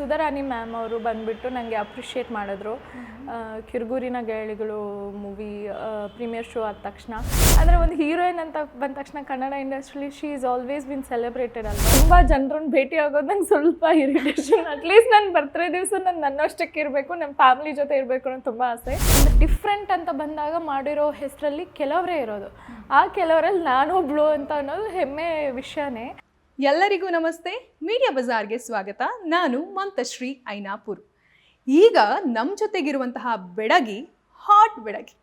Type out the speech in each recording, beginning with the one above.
Sudharani ma'am ಅವರು ಬಂದ್ಬಿಟ್ಟು ನನಗೆ ಅಪ್ರಿಷಿಯೇಟ್ ಮಾಡಿದ್ರು. ಕಿರುಗೂರಿನ ಗೇಳಿಗಳು ಮೂವಿ ಪ್ರೀಮಿಯರ್ ಶೋ ಆದ ತಕ್ಷಣ. ಅಂದರೆ ಒಂದು ಹೀರೋಯಿನ್ ಅಂತ ಬಂದ ತಕ್ಷಣ Kannada ಇಂಡಸ್ಟ್ರಿಲಿ she is always been celebrated ಅಲ್ಲ ತುಂಬ ಜನರನ್ನ ಭೇಟಿ ಆಗೋದು ನಂಗೆ ಸ್ವಲ್ಪ ಇರಿಟೇಷನ್ ಅಟ್ಲೀಸ್ಟ್ ನನ್ನ ಬರ್ತ್ಡೇ ದಿವಸ ನಾನು ನನ್ನಷ್ಟಕ್ಕೆ ಇರಬೇಕು ನಮ್ಮ ಫ್ಯಾಮಿಲಿ ಜೊತೆ ಇರಬೇಕು ಅನ್ನೋ ತುಂಬ ಆಸೆ. ಡಿಫ್ರೆಂಟ್ ಅಂತ ಬಂದಾಗ ಮಾಡಿರೋ ಹೆಸರಲ್ಲಿ ಕೆಲವರೇ ಇರೋದು. ಆ ಕೆಲವರಲ್ಲಿ ನಾನು ಒಬ್ಳು ಅಂತ ಅನ್ನೋದು ಹೆಮ್ಮೆ ವಿಷಯನೇ. ಎಲ್ಲರಿಗೂ ನಮಸ್ತೆ. ಮೀಡಿಯಾ ಬಜಾರ್ಗೆ ಸ್ವಾಗತ. ನಾನು ಮಂತಶ್ರೀ ಐನಾಪುರ್. ಈಗ ನಮ್ಮ ಜೊತೆಗಿರುವಂತಹ ಬೆಡಗಿ, ಹಾಟ್ ಬೆಡಗಿ.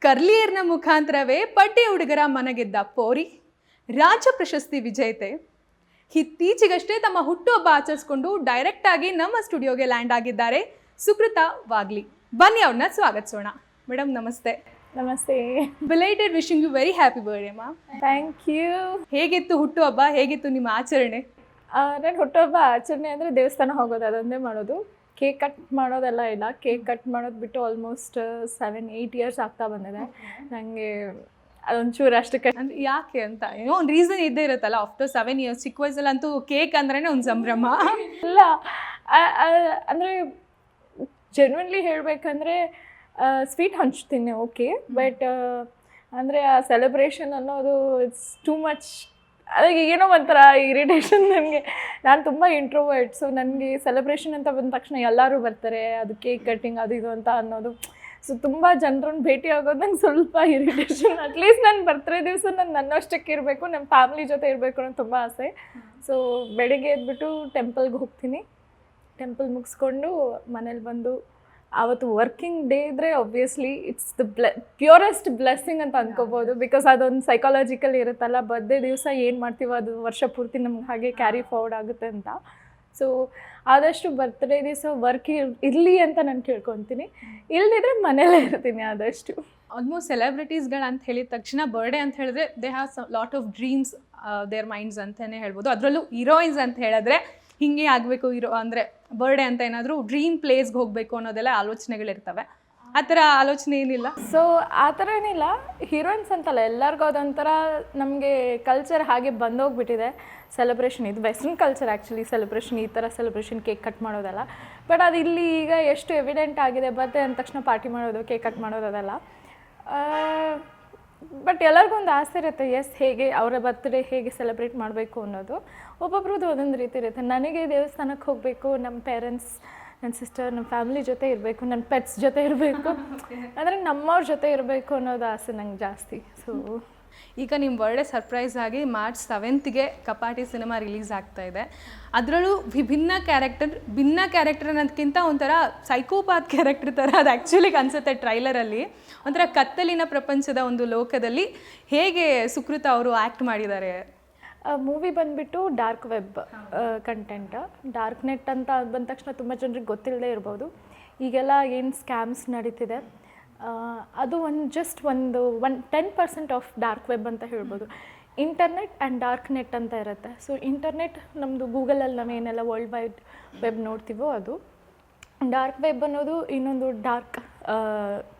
ಕರ್ಲಿಯರ್ನ ಮುಖಾಂತರವೇ ಪಡ್ಡೆ ಹುಡುಗರ ಮನಗೆದ್ದ ಪೋರಿ ರಾಜ್ಯ ಪ್ರಶಸ್ತಿ ವಿಜೇತೆ. ಇತ್ತೀಚೆಗಷ್ಟೇ ತಮ್ಮ ಹುಟ್ಟುಹಬ್ಬ ಆಚರಿಸ್ಕೊಂಡು ಡೈರೆಕ್ಟ್ ಆಗಿ ನಮ್ಮ ಸ್ಟುಡಿಯೋಗೆ ಲ್ಯಾಂಡ್ ಆಗಿದ್ದಾರೆ ಸುಕೃತ ವಾಗ್ಲಿ. ಬನ್ನಿ ಅವ್ರನ್ನ ಸ್ವಾಗತಿಸೋಣ. ಮೇಡಮ್ ನಮಸ್ತೆ. ನಮಸ್ತೆ. Belated wishing you very happy birthday ಮಾ ಥ್ಯಾಂಕ್ ಯು ಹೇಗಿತ್ತು ಹುಟ್ಟುಹಬ್ಬ? ಹೇಗಿತ್ತು ನಿಮ್ಮ ಆಚರಣೆ? ನಾನು ಹುಟ್ಟುಹಬ್ಬ ಆಚರಣೆ ಅಂದರೆ ದೇವಸ್ಥಾನ ಹೋಗೋದು ಅದೊಂದೇ ಮಾಡೋದು. ಕೇಕ್ ಕಟ್ ಮಾಡೋದೆಲ್ಲ ಇಲ್ಲ. ಕೇಕ್ ಕಟ್ ಮಾಡೋದು ಬಿಟ್ಟು ಆಲ್ಮೋಸ್ಟ್ ಸೆವೆನ್ ಏಯ್ಟ್ ಇಯರ್ಸ್ ಆಗ್ತಾ ಬಂದಿದೆ. ನನಗೆ ಅದೊಂಚೂರು ಅಷ್ಟಕ್ಕೆ ಅಂದ್ರೆ ಯಾಕೆ ಅಂತ? ಏನೋ ಒಂದು ರೀಸನ್ ಇದ್ದೇ ಇರುತ್ತಲ್ಲ ಆಫ್ಟರ್ ಸೆವೆನ್ ಇಯರ್ಸ್ ಚಿಕ್ಕ ವಯಸ್ಸಲ್ಲಂತೂ ಕೇಕ್ ಅಂದ್ರೇ ಒಂದು ಸಂಭ್ರಮ. ಇಲ್ಲ. ಅಂದರೆ ಜನ್ವನ್ಲಿ ಹೇಳಬೇಕಂದ್ರೆ ಸ್ವೀಟ್ ಹಂಚ್ತೀನಿ ಓಕೆ ಬಟ್ ಅಂದರೆ ಆ ಸೆಲೆಬ್ರೇಷನ್ ಅನ್ನೋದು ಇಟ್ಸ್ ಟೂ ಮಚ್ ಅದಕ್ಕೆ ಏನೋ ಒಂಥರ ಇರಿಟೇಷನ್ ನನಗೆ. ನಾನು ತುಂಬ ಇಂಟ್ರೋವರ್ಟ್ ಸೊ ನನಗೆ ಸೆಲೆಬ್ರೇಷನ್ ಅಂತ ಬಂದ ತಕ್ಷಣ ಎಲ್ಲರೂ ಬರ್ತಾರೆ ಅದು ಕೇಕ್ ಕಟ್ಟಿಂಗ್ ಅದು ಇದು ಅಂತ ಅನ್ನೋದು. ಸೊ ತುಂಬ ಜನರನ್ನ ಭೇಟಿ ಆಗೋದು ನಂಗೆ ಸ್ವಲ್ಪ ಇರಿಟೇಷನ್ ಅಟ್ಲೀಸ್ಟ್ ನನ್ನ ಬರ್ತ್ಡೇ ದಿವಸ ನಾನು ನನ್ನಷ್ಟಕ್ಕೆ ಇರಬೇಕು ನಮ್ಮ ಫ್ಯಾಮಿಲಿ ಜೊತೆ ಇರಬೇಕು ಅನ್ನೋ ತುಂಬ ಆಸೆ. ಸೊ ಬೆಳಿಗ್ಗೆ ಎದ್ಬಿಟ್ಟು ಟೆಂಪಲ್ಗೆ ಹೋಗ್ತೀನಿ. ಟೆಂಪಲ್ ಮುಗಿಸ್ಕೊಂಡು ಮನೇಲಿ ಬಂದು ಆವತ್ತು ವರ್ಕಿಂಗ್ ಡೇ ಇದ್ದರೆ ಒಬ್ವಿಯಸ್ಲಿ ಇಟ್ಸ್ ದ ಬ್ಲೆ ಪ್ಯೂರೆಸ್ಟ್ ಬ್ಲೆಸ್ಸಿಂಗ್ ಅಂತ ಅಂದ್ಕೋಬೋದು ಬಿಕಾಸ್ ಅದೊಂದು ಸೈಕಾಲಜಿಕಲ್ ಇರುತ್ತಲ್ಲ ಬರ್ಡೇ ದಿವಸ ಏನು ಮಾಡ್ತೀವೋ ಅದು ವರ್ಷ ಪೂರ್ತಿ ನಮ್ಗೆ ಹಾಗೆ ಕ್ಯಾರಿ ಫಾರ್ವರ್ಡ್ ಆಗುತ್ತೆ ಅಂತ. ಸೊ ಆದಷ್ಟು ಬರ್ತ್ಡೇ ದಿವಸ ವರ್ಕ್ ಇರಲಿ ಅಂತ ನಾನು ಕೇಳ್ಕೊತೀನಿ. ಇಲ್ಲದಿದ್ರೆ ಮನೇಲೇ ಇರ್ತೀನಿ ಆದಷ್ಟು. ಆಲ್ಮೋಸ್ಟ್ ಸೆಲೆಬ್ರಿಟೀಸ್ಗಳು ಅಂತ ಹೇಳಿದ ತಕ್ಷಣ ಬರ್ಡೇ ಅಂತ ಹೇಳಿದ್ರೆ they have lot of dreams their minds ಅಂತಲೇ ಹೇಳ್ಬೋದು. ಅದರಲ್ಲೂ ಹೀರೋಯಿನ್ಸ್ ಅಂತ ಹೇಳಿದ್ರೆ ಹಿಂಗೆ ಆಗಬೇಕು ಇರೋ, ಅಂದರೆ ಬರ್ಡೇ ಅಂತ ಏನಾದರೂ ಡ್ರೀಮ್ ಪ್ಲೇಸ್ಗೆ ಹೋಗಬೇಕು ಅನ್ನೋದೆಲ್ಲ ಆಲೋಚನೆಗಳಿರ್ತವೆ. ಆ ಥರ ಆಲೋಚನೆ ಏನಿಲ್ಲ? ಸೊ ಆ ಥರ ಏನಿಲ್ಲ. ಹೀರೋಯಿನ್ಸ್ ಅಂತಲ್ಲ, ಎಲ್ಲರಿಗೂ ಅದೊಂಥರ ನಮಗೆ ಕಲ್ಚರ್ ಹಾಗೆ ಬಂದೋಗ್ಬಿಟ್ಟಿದೆ. ಸೆಲೆಬ್ರೇಷನ್ ಇದು ವೆಸ್ಟರ್ನ್ ಕಲ್ಚರ್ ಆ್ಯಕ್ಚುಲಿ ಸೆಲೆಬ್ರೇಷನ್ ಈ ಥರ ಸೆಲೆಬ್ರೇಷನ್ ಕೇಕ್ ಕಟ್ ಮಾಡೋದಲ್ಲ. ಬಟ್ ಅದು ಇಲ್ಲಿ ಈಗ ಎಷ್ಟು ಎವಿಡೆಂಟ್ ಆಗಿದೆ ಬರ್ತೆ ಅಂದ ತಕ್ಷಣ ಪಾರ್ಟಿ ಮಾಡೋದು ಕೇಕ್ ಕಟ್ ಮಾಡೋದು ಅದೆಲ್ಲ. ಬಟ್ ಎಲ್ಲರಿಗೂ ಒಂದು ಆಸೆ ಇರುತ್ತೆ ಎಸ್ ಹೇಗೆ ಅವರ ಬರ್ತ್ಡೇ ಹೇಗೆ ಸೆಲೆಬ್ರೇಟ್ ಮಾಡಬೇಕು ಅನ್ನೋದು. ಒಬ್ಬೊಬ್ರದ್ದು ಒಂದೊಂದು ರೀತಿ ಇರುತ್ತೆ. ನನಗೆ ದೇವಸ್ಥಾನಕ್ಕೆ ಹೋಗಬೇಕು ನಮ್ಮ ಪೇರೆಂಟ್ಸ್ ನನ್ನ ಸಿಸ್ಟರ್ ನಮ್ಮ ಫ್ಯಾಮಿಲಿ ಜೊತೆ ಇರಬೇಕು ನನ್ನ ಪೆಟ್ಸ್ ಜೊತೆ ಇರಬೇಕು. ಅಂದರೆ ನಮ್ಮವ್ರ ಜೊತೆ ಇರಬೇಕು ಅನ್ನೋದು ಆಸೆ ನಂಗೆ ಜಾಸ್ತಿ. ಸೊ ಈಗ ನಿಮ್ಮ ಬರ್ಡೇ ಸರ್ಪ್ರೈಸ್ ಆಗಿ ಮಾರ್ಚ್ ಸೆವೆಂತ್ಗೆ ಕಪಾಟಿ ಸಿನಿಮಾ ರಿಲೀಸ್ ಆಗ್ತಾ ಇದೆ. ಅದರಲ್ಲೂ ವಿಭಿನ್ನ ಕ್ಯಾರೆಕ್ಟರ್ ಭಿನ್ನ ಕ್ಯಾರೆಕ್ಟರ್ ಅನ್ನೋದಕ್ಕಿಂತ ಒಂಥರ ಸೈಕೋಪಾತ್ ಕ್ಯಾರೆಕ್ಟರ್ ಥರ ಅದು ಆ್ಯಕ್ಚುಲಿ ಅನಿಸುತ್ತೆ ಟ್ರೈಲರಲ್ಲಿ ಒಂಥರ ಕತ್ತಲಿನ ಪ್ರಪಂಚದ ಒಂದು ಲೋಕದಲ್ಲಿ ಹೇಗೆ ಸುಕೃತ ಅವರು ಆ್ಯಕ್ಟ್ ಮಾಡಿದ್ದಾರೆ? ಮೂವಿ ಬಂದುಬಿಟ್ಟು dark web content dark net ಅಂತ ಬಂದ ತಕ್ಷಣ ತುಂಬ ಜನರಿಗೆ ಗೊತ್ತಿಲ್ಲದೆ ಇರ್ಬೋದು. ಈಗೆಲ್ಲ ಏನು ಸ್ಕ್ಯಾಮ್ಸ್ ನಡೀತಿದೆ? ಅದು ಒಂದು ಜಸ್ಟ್ ಒಂದು one ten percent of dark web ಅಂತ ಹೇಳ್ಬೋದು. ಇಂಟರ್ನೆಟ್ ಆ್ಯಂಡ್ ಡಾರ್ಕ್ ನೆಟ್ ಅಂತ ಇರುತ್ತೆ. ಸೊ ಇಂಟರ್ನೆಟ್ ನಮ್ಮದು ಗೂಗಲಲ್ಲಿ ನಾವು ಏನೆಲ್ಲ ವರ್ಲ್ಡ್ ವೈಡ್ ವೆಬ್ ನೋಡ್ತೀವೋ ಅದು. ಡಾರ್ಕ್ ವೆಬ್ ಅನ್ನೋದು ಇನ್ನೊಂದು ಡಾರ್ಕ್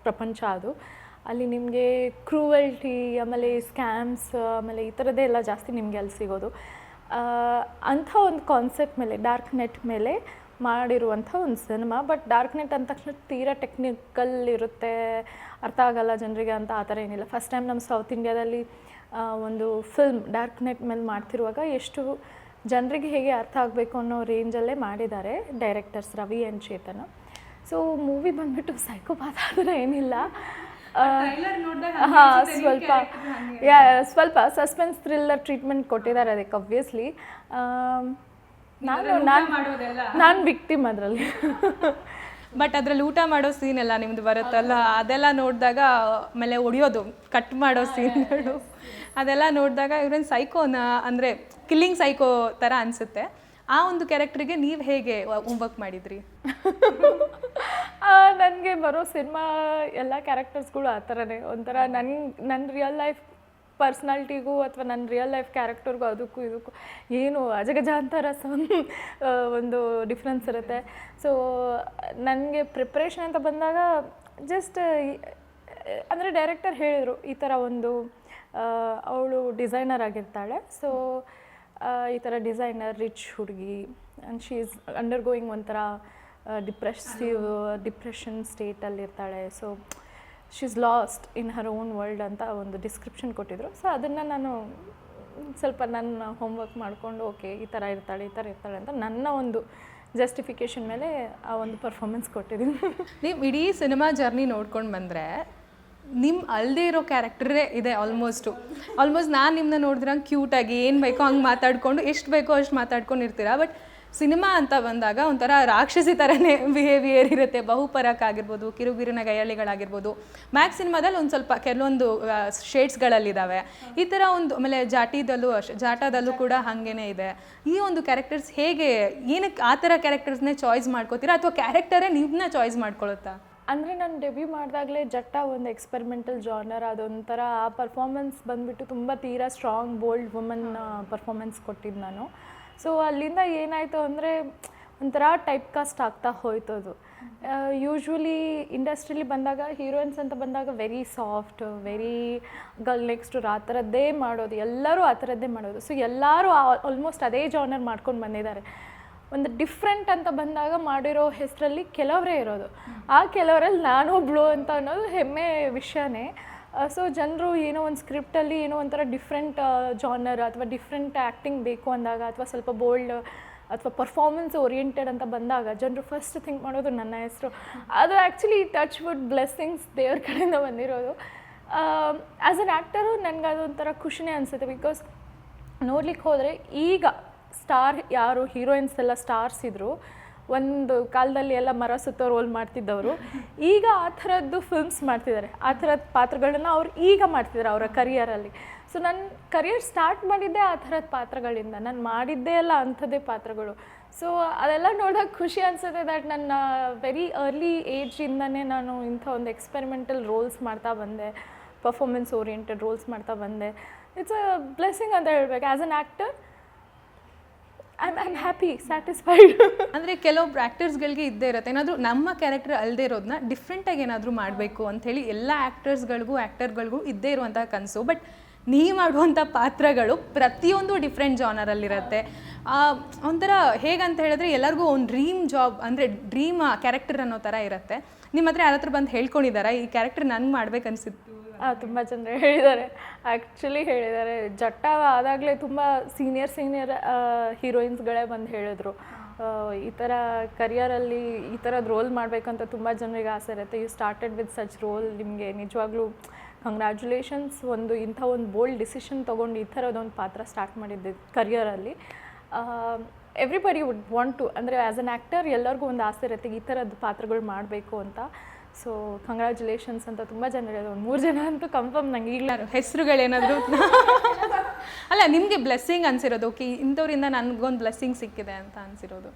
ಪ್ರಪಂಚ ಅದು. ಅಲ್ಲಿ ನಿಮಗೆ ಕ್ರೂವಲ್ಟಿ ಆಮೇಲೆ ಸ್ಕ್ಯಾಮ್ಸ್ ಆಮೇಲೆ ಈ ಥರದ್ದೇ ಎಲ್ಲ ಜಾಸ್ತಿ ನಿಮಗೆ ಅಲ್ಲಿ ಸಿಗೋದು. ಅಂಥ ಒಂದು ಕಾನ್ಸೆಪ್ಟ್ ಮೇಲೆ ಡಾರ್ಕ್ ನೆಟ್ ಮೇಲೆ ಮಾಡಿರುವಂಥ ಒಂದು ಸಿನಿಮಾ. ಬಟ್ ಡಾರ್ಕ್ ನೆಟ್ ಅಂದ ತಕ್ಷಣ ತೀರಾ ಟೆಕ್ನಿಕಲ್ ಇರುತ್ತೆ ಅರ್ಥ ಆಗಲ್ಲ ಜನರಿಗೆ ಅಂತ ಆ ಥರ ಏನಿಲ್ಲ. ಫಸ್ಟ್ ಟೈಮ್ ನಮ್ಮ ಸೌತ್ ಇಂಡಿಯಾದಲ್ಲಿ ಒಂದು ಫಿಲ್ಮ್ ಡಾರ್ಕ್ ನೆಟ್ ಮೇಲೆ ಮಾಡ್ತಿರುವಾಗ ಎಷ್ಟು ಜನರಿಗೆ ಹೇಗೆ ಅರ್ಥ ಆಗಬೇಕು ಅನ್ನೋ ರೇಂಜಲ್ಲೇ ಮಾಡಿದ್ದಾರೆ directors Ravi and Chetana. So movie ಬಂದ್ಬಿಟ್ಟು ಸೈಕೋಪಾತ್ ಆದರೆ ಏನಿಲ್ಲ. ಹಾಂ ಸ್ವಲ್ಪ ಯಾ ಸ್ವಲ್ಪ ಸಸ್ಪೆನ್ಸ್ ಥ್ರಿಲ್ಲರ್ ಟ್ರೀಟ್ಮೆಂಟ್ ಕೊಟ್ಟಿದ್ದಾರೆ ಅದಕ್ಕೆ ಒಬ್ವಿಯಸ್ಲಿ ನಾನು ನಾನು ನಾನು ವಿಕ್ಟಿಮ್ ಅದರಲ್ಲಿ. ಬಟ್ ಅದ್ರಲ್ಲಿ ಊಟ ಮಾಡೋ ಸೀನ್ ಎಲ್ಲ ನಿಮ್ದು ಬರುತ್ತಲ್ಲ? ಅದೆಲ್ಲ ನೋಡಿದಾಗ ಆಮೇಲೆ ಹೊಡಿಯೋದು ಕಟ್ ಮಾಡೋ ಸೀನ್ಗಳು ಅದೆಲ್ಲ ನೋಡಿದಾಗ ಇವ್ರೇನು ಸೈಕೋನ ಅಂದರೆ ಕಿಲ್ಲಿಂಗ್ ಸೈಕೋ ಥರ ಅನಿಸುತ್ತೆ. ಆ ಒಂದು ಕ್ಯಾರೆಕ್ಟ್ರಿಗೆ ನೀವು ಹೇಗೆ ಹೋಮ್ವರ್ಕ್ ಮಾಡಿದ್ರಿ? ನನಗೆ ಬರೋ ಸಿನಿಮಾ ಎಲ್ಲ ಕ್ಯಾರೆಕ್ಟರ್ಸ್ಗಳು ಆ ಥರನೇ ಒಂಥರ ನನ್ನ ನನ್ನ ರಿಯಲ್ ಲೈಫ್ ಪರ್ಸ್ನಾಲಿಟಿಗೂ ಅಥವಾ ನನ್ನ ರಿಯಲ್ ಲೈಫ್ ಕ್ಯಾರೆಕ್ಟರ್ಗೂ ಅದಕ್ಕೂ ಇದಕ್ಕೂ ಏನು ಅಜಗಜಾಂತರ ಸಮ್ ಒಂದು ಡಿಫ್ರೆನ್ಸ್ ಇರುತ್ತೆ. ಸೊ ನನಗೆ ಪ್ರಿಪ್ರೇಷನ್ ಅಂತ ಬಂದಾಗ ಜಸ್ಟ್ ಅಂದರೆ ಡೈರೆಕ್ಟರ್ ಹೇಳಿದರು ಈ ಥರ ಒಂದು ಅವಳು ಡಿಸೈನರ್ ಆಗಿರ್ತಾಳೆ. ಸೊ ಈ ಥರ ಡಿಸೈನರ್ ರಿಚ್ ಹುಡುಗಿ and she is undergoing ಒಂಥರ depressive depression ಸ್ಟೇಟಲ್ಲಿರ್ತಾಳೆ so she is lost in her own world ಅಂತ ಒಂದು ಡಿಸ್ಕ್ರಿಪ್ಷನ್ ಕೊಟ್ಟಿದ್ರು. ಸೊ ಅದನ್ನು ನಾನು ಸ್ವಲ್ಪ ನನ್ನ ಹೋಮ್ವರ್ಕ್ ಮಾಡಿಕೊಂಡು ಓಕೆ ಈ ಥರ ಇರ್ತಾಳೆ, ಈ ಥರ ಇರ್ತಾಳೆ ಅಂತ ನನ್ನ ಒಂದು ಜಸ್ಟಿಫಿಕೇಷನ್ ಮೇಲೆ ಆ ಒಂದು ಪರ್ಫಾರ್ಮೆನ್ಸ್ ಕೊಟ್ಟಿದ್ದೀನಿ. ನೀವು ಇಡೀ ಸಿನಿಮಾ ಜರ್ನಿ ನೋಡ್ಕೊಂಡು ಬಂದರೆ ನಿಮ್ಮ ಅಲ್ಲದೆ ಇರೋ ಕ್ಯಾರೆಕ್ಟರೇ ಇದೆ ಆಲ್ಮೋಸ್ಟು ಆಲ್ಮೋಸ್ಟ್ ನಾನು ನಿಮ್ಮನ್ನ ನೋಡಿದ್ರಂಗೆ ಕ್ಯೂಟಾಗಿ ಏನು ಬೇಕೋ ಹಂಗೆ ಮಾತಾಡಿಕೊಂಡು, ಎಷ್ಟು ಬೇಕೋ ಅಷ್ಟು ಮಾತಾಡ್ಕೊಂಡು ಇರ್ತೀರಾ ಬಟ್ ಸಿನಿಮಾ ಅಂತ ಬಂದಾಗ ಒಂಥರ ರಾಕ್ಷಸಿ ಥರನೇ ಬಿಹೇವಿಯರ್ ಇರುತ್ತೆ. ಬಹುಪರಕ್ ಆಗಿರ್ಬೋದು ಕಿರುಗಿರಿನ ಗೈಯಾಳಿಗಳಾಗಿರ್ಬೋದು. ಮ್ಯಾಕ್ ಸಿನಿಮಾದಲ್ಲಿ ಒಂದು ಸ್ವಲ್ಪ ಕೆಲವೊಂದು ಶೇಡ್ಸ್ಗಳಲ್ಲಿದ್ದಾವೆ ಈ ಥರ ಒಂದು, ಆಮೇಲೆ ಜಾಟಿದಲ್ಲೂ ಅಷ್ಟೇ ಜಾಟಾದಲ್ಲೂ ಕೂಡ ಹಾಗೇನೇ ಇದೆ. ಈ ಒಂದು ಕ್ಯಾರೆಕ್ಟರ್ಸ್ ಹೇಗೆ ಏನಕ್ಕೆ ಆ ಥರ ಕ್ಯಾರೆಕ್ಟರ್ಸ್ನೇ ಚಾಯ್ಸ್ ಮಾಡ್ಕೋತೀರಾ? ಅಥವಾ ಕ್ಯಾರೆಕ್ಟರೇ ನಿಮ್ಮನ್ನ ಚಾಯ್ಸ್ ಮಾಡ್ಕೊಳುತ್ತಾ? ಅಂದರೆ ನಾನು ಡೆಬ್ಯೂ ಮಾಡಿದಾಗಲೇ ಜಟ್ಟ ಒಂದು ಎಕ್ಸ್ಪೆರಿಮೆಂಟಲ್ ಜಾನರ್ ಅದೊಂಥರ ಆ ಪರ್ಫಾರ್ಮೆನ್ಸ್ ಬಂದುಬಿಟ್ಟು ತುಂಬ ತೀರಾ ಸ್ಟ್ರಾಂಗ್ ಬೋಲ್ಡ್ ವುಮನ್ ಪರ್ಫಾರ್ಮೆನ್ಸ್ ಕೊಟ್ಟಿದ್ದು ನಾನು. ಸೊ ಅಲ್ಲಿಂದ ಏನಾಯಿತು ಅಂದರೆ ಒಂಥರ ಟೈಪ್ ಕಾಸ್ಟ್ ಆಗ್ತಾ ಹೋಯ್ತು ಅದು. ಯೂಶ್ವಲಿ ಇಂಡಸ್ಟ್ರಿಲಿ ಬಂದಾಗ ಹೀರೋಯಿನ್ಸ್ ಅಂತ ಬಂದಾಗ very soft very girl next ಆ ಥರದ್ದೇ ಮಾಡೋದು ಎಲ್ಲರೂ ಆ ಥರದ್ದೇ ಮಾಡೋದು. ಸೊ ಎಲ್ಲರೂ ಆಲ್ಮೋಸ್ಟ್ ಅದೇ ಜಾನರ್ ಮಾಡ್ಕೊಂಡು ಬಂದಿದ್ದಾರೆ. ಒಂದು ಡಿಫ್ರೆಂಟ್ ಅಂತ ಬಂದಾಗ ಮಾಡಿರೋ ಹೆಸರಲ್ಲಿ ಕೆಲವರೇ ಇರೋದು. ಆ ಕೆಲವರಲ್ಲಿ ನಾನು ಒಬ್ಳು ಅಂತ ಅನ್ನೋದು ಹೆಮ್ಮೆ ವಿಷಯನೇ. ಸೊ ಜನರು ಏನೋ ಒಂದು ಸ್ಕ್ರಿಪ್ಟಲ್ಲಿ ಏನೋ ಒಂಥರ ಡಿಫ್ರೆಂಟ್ ಜಾನರ್ ಅಥವಾ ಡಿಫ್ರೆಂಟ್ ಆ್ಯಕ್ಟಿಂಗ್ ಬೇಕು ಅಂದಾಗ ಅಥವಾ ಸ್ವಲ್ಪ ಬೋಲ್ಡ್ ಅಥವಾ ಪರ್ಫಾರ್ಮೆನ್ಸ್ ಓರಿಯೆಂಟೆಡ್ ಅಂತ ಬಂದಾಗ ಜನರು ಫಸ್ಟ್ ಥಿಂಕ್ ಮಾಡೋದು ನನ್ನ ಹೆಸರು. ಅದು ಆ್ಯಕ್ಚುಲಿ ಟಚ್ ವುಡ್ ಬ್ಲೆಸ್ಸಿಂಗ್ಸ್ ದೇವ್ರ ಕಡೆಯಿಂದ ಬಂದಿರೋದು. ಆ್ಯಸ್ ಅನ್ ಆ್ಯಕ್ಟರು ನನಗೆ ಅದೊಂಥರ ಖುಷಿನೇ ಅನಿಸುತ್ತೆ ಬಿಕಾಸ್ ನೋಡ್ಲಿಕ್ಕೆ ಹೋದರೆ ಈಗ ಸ್ಟಾರ್ ಯಾರು ಹೀರೋಯಿನ್ಸ್ ಎಲ್ಲ ಸ್ಟಾರ್ಸ್ ಇದ್ದರು ಒಂದು ಕಾಲದಲ್ಲಿ ಎಲ್ಲ ಮರ ಸುತ್ತೋ ರೋಲ್ ಮಾಡ್ತಿದ್ದವರು. ಈಗ ಆ ಥರದ್ದು ಫಿಲ್ಮ್ಸ್ ಮಾಡ್ತಿದ್ದಾರೆ. ಆ ಥರದ ಪಾತ್ರಗಳನ್ನ ಅವ್ರು ಈಗ ಮಾಡ್ತಿದ್ದಾರೆ ಅವರ ಕರಿಯರಲ್ಲಿ ಸೊ ನನ್ನ ಕರಿಯರ್ ಸ್ಟಾರ್ಟ್ ಮಾಡಿದ್ದೆ ಆ ಥರದ ಪಾತ್ರಗಳಿಂದ. ನಾನು ಮಾಡಿದ್ದೇ ಎಲ್ಲ ಅಂಥದ್ದೇ ಪಾತ್ರಗಳು. ಸೊ ಅದೆಲ್ಲ ನೋಡೋಕೆ ಖುಷಿ ಅನಿಸುತ್ತೆ ದಟ್ ನನ್ನ ವೆರಿ ಅರ್ಲಿ ಏಜಿಂದನೇ ನಾನು ಇಂಥ ಒಂದು ಎಕ್ಸ್ಪೆರಿಮೆಂಟಲ್ ರೋಲ್ಸ್ ಮಾಡ್ತಾ ಬಂದೆ. ಪರ್ಫಾರ್ಮೆನ್ಸ್ ಓರಿಯೆಂಟೆಡ್ ರೋಲ್ಸ್ ಮಾಡ್ತಾ ಬಂದೆ. ಇಟ್ಸ್ ಅ ಬ್ಲೆಸ್ಸಿಂಗ್ ಅಂತ ಹೇಳ್ಬೇಕು. As an actor I am happy satisfied ಅಂದರೆ ಕೆಲವೊಬ್ರು ಆ್ಯಕ್ಟರ್ಸ್ಗಳಿಗೆ ಇದ್ದೇ ಇರುತ್ತೆ. ಏನಾದರೂ ನಮ್ಮ ಕ್ಯಾರೆಕ್ಟರ್ ಅಲ್ಲದೆ ಇರೋದನ್ನ ಡಿಫ್ರೆಂಟಾಗಿ ಏನಾದರೂ ಮಾಡಬೇಕು ಅಂಥೇಳಿ ಎಲ್ಲ ಆ್ಯಕ್ಟರ್ಸ್ಗಳಿಗೂ ಆ್ಯಕ್ಟರ್ಗಳಿಗೂ ಇದ್ದೇ ಇರುವಂಥ ಕನಸು. ಬಟ್ ನೀ ಮಾಡುವಂಥ ಪಾತ್ರಗಳು ಪ್ರತಿಯೊಂದು ಡಿಫ್ರೆಂಟ್ ಜಾನರಲ್ಲಿರುತ್ತೆ ಒಂಥರ ಹೇಗಂತ ಹೇಳಿದ್ರೆ ಎಲ್ಲರಿಗೂ ಒಂದು ಡ್ರೀಮ್ ಜಾಬ್ ಅಂದರೆ ಡ್ರೀಮ್ ಕ್ಯಾರೆಕ್ಟರ್ ಅನ್ನೋ ಥರ ಇರುತ್ತೆ. ನಿಮ್ಮ ಹತ್ರ ಯಾರ ಹತ್ರ ಬಂದು ಹೇಳ್ಕೊಂಡಿದ್ದಾರಾ ಈ ಕ್ಯಾರೆಕ್ಟರ್ ನಂಗೆ ಮಾಡ್ಬೇಕನ್ಸಿತ್ತು? ತುಂಬ ಜನರು ಹೇಳಿದ್ದಾರೆ. ಆ್ಯಕ್ಚುಲಿ ಹೇಳಿದ್ದಾರೆ. ಜಟ್ಟ ಆದಾಗಲೇ ತುಂಬ ಸೀನಿಯರ್ ಸೀನಿಯರ್ ಹೀರೋಯಿನ್ಸ್ಗಳೇ ಬಂದು ಹೇಳಿದ್ರು. ಈ ಥರ ಕರಿಯರಲ್ಲಿ ಈ ಥರದ್ದು ರೋಲ್ ಮಾಡಬೇಕಂತ ತುಂಬ ಜನರಿಗೆ ಆಸೆ ಇರುತ್ತೆ. You started with such role ನಿಮಗೆ ನಿಜವಾಗ್ಲೂ ಕಂಗ್ರ್ಯಾಚುಲೇಷನ್ಸ್ ಒಂದು ಇಂಥ ಒಂದು ಬೋಲ್ಡ್ ಡಿಸಿಷನ್ ತೊಗೊಂಡು ಈ ಥರದೊಂದು ಪಾತ್ರ ಸ್ಟಾರ್ಟ್ ಮಾಡಿದ್ದೆ ಕರಿಯರಲ್ಲಿ ಎವ್ರಿಬಡಿ ವುಡ್ ವಾಂಟ್ ಟು ಅಂದರೆ ಆ್ಯಸ್ ಅನ್ ಆ್ಯಕ್ಟರ್ ಎಲ್ಲರಿಗೂ ಒಂದು ಆಸೆ ಇರುತ್ತೆ ಈ ಥರದ್ದು ಪಾತ್ರಗಳು ಮಾಡಬೇಕು ಅಂತ. ಸೊ ಕಂಗ್ರ್ಯಾಚುಲೇಷನ್ಸ್ ಅಂತ ತುಂಬ ಜನ ಹೇಳಿದ್ರು ಒಂದು ಮೂರು ಜನ ಅಂತೂ ಕನ್ಫರ್ಮ್ ನಂಗೆ ಈಗಲೇ ಹೆಸರುಗಳೇನಾದರೂ ಅಲ್ಲ ನಿಮಗೆ ಬ್ಲೆಸ್ಸಿಂಗ್ ಅನ್ಸಿರೋದು. ಓಕೆ ಇಂಥವ್ರಿಂದ ನನಗೊಂದು ಬ್ಲೆಸ್ಸಿಂಗ್ ಸಿಕ್ಕಿದೆ ಅಂತ ಅನ್ಸಿರೋದು.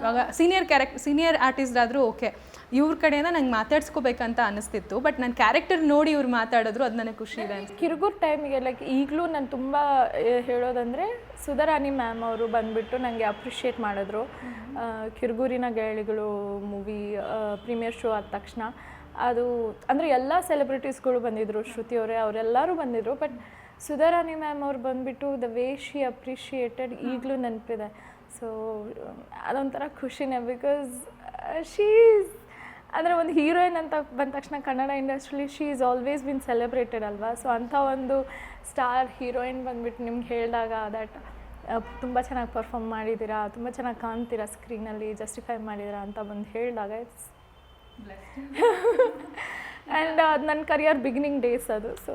ಇವಾಗ ಸೀನಿಯರ್ ಕ್ಯಾರೆಕ್ಟ್ ಸೀನಿಯರ್ ಆರ್ಟಿಸ್ಟ್ ಆದರೂ ಓಕೆ ಇವ್ರ ಕಡೆಯಿಂದ ನಂಗೆ ಮಾತಾಡ್ಸ್ಕೋಬೇಕಂತ ಅನಿಸ್ತಿತ್ತು ಬಟ್ ನನ್ನ ಕ್ಯಾರೆಕ್ಟರ್ ನೋಡಿ ಇವ್ರು ಮಾತಾಡಿದ್ರು ಅದು ನನಗೆ ಖುಷಿ ಇದೆ ಕಿರುಗುರು ಟೈಮಿಗೆ ಲೈಕ್ ಈಗಲೂ ನಾನು ತುಂಬ ಹೇಳೋದಂದರೆ ಸುಧಾರಾಣಿ ಮ್ಯಾಮ್ ಅವರು ಬಂದುಬಿಟ್ಟು ನನಗೆ ಅಪ್ರಿಷಿಯೇಟ್ ಮಾಡಿದ್ರು. ಕಿರುಗೂರಿನ ಗೇಳಿಗಳು ಮೂವಿ ಪ್ರೀಮಿಯರ್ ಶೋ ಆದ ತಕ್ಷಣ. ಅದು ಅಂದರೆ ಎಲ್ಲ ಸೆಲೆಬ್ರಿಟೀಸ್ಗಳು ಬಂದಿದ್ದರು ಶ್ರುತಿ ಅವರೇ ಅವರೆಲ್ಲರೂ ಬಂದಿದ್ದರು ಬಟ್ ಸುಧಾರಾಣಿ ಮ್ಯಾಮ್ ಅವ್ರು ಬಂದುಬಿಟ್ಟು ದ ವೇ ಶಿ ಅಪ್ರಿಷಿಯೇಟೆಡ್ ಈಗಲೂ ನೆನಪಿದೆ. ಸೊ ಅದೊಂಥರ ಖುಷಿನೇ ಬಿಕಾಸ್ ಶೀಸ್ ಅಂದರೆ ಒಂದು ಹೀರೋಯಿನ್ ಅಂತ ಬಂದ ತಕ್ಷಣ Kannada ಇಂಡಸ್ಟ್ರಿಲಿ she is always been celebrated ಅಲ್ವಾ? ಸೊ ಅಂಥ ಒಂದು ಸ್ಟಾರ್ ಹೀರೋಯಿನ್ ಬಂದ್ಬಿಟ್ಟು ನಿಮ್ಗೆ ಹೇಳಿದಾಗ ದಟ್ ತುಂಬ ಚೆನ್ನಾಗಿ ಪರ್ಫಾರ್ಮ್ ಮಾಡಿದ್ದೀರಾ ತುಂಬ ಚೆನ್ನಾಗಿ ಕಾಣ್ತೀರಾ ಸ್ಕ್ರೀನಲ್ಲಿ ಜಸ್ಟಿಫೈ ಮಾಡಿದ್ದೀರಾ ಅಂತ ಬಂದು ಹೇಳಿದಾಗ ಇಟ್ಸ್ ಆ್ಯಂಡ್ ಅದು ನನ್ನ ಕರಿಯರ್ ಬಿಗಿನಿಂಗ್ ಡೇಸ್ ಅದು ಸೊ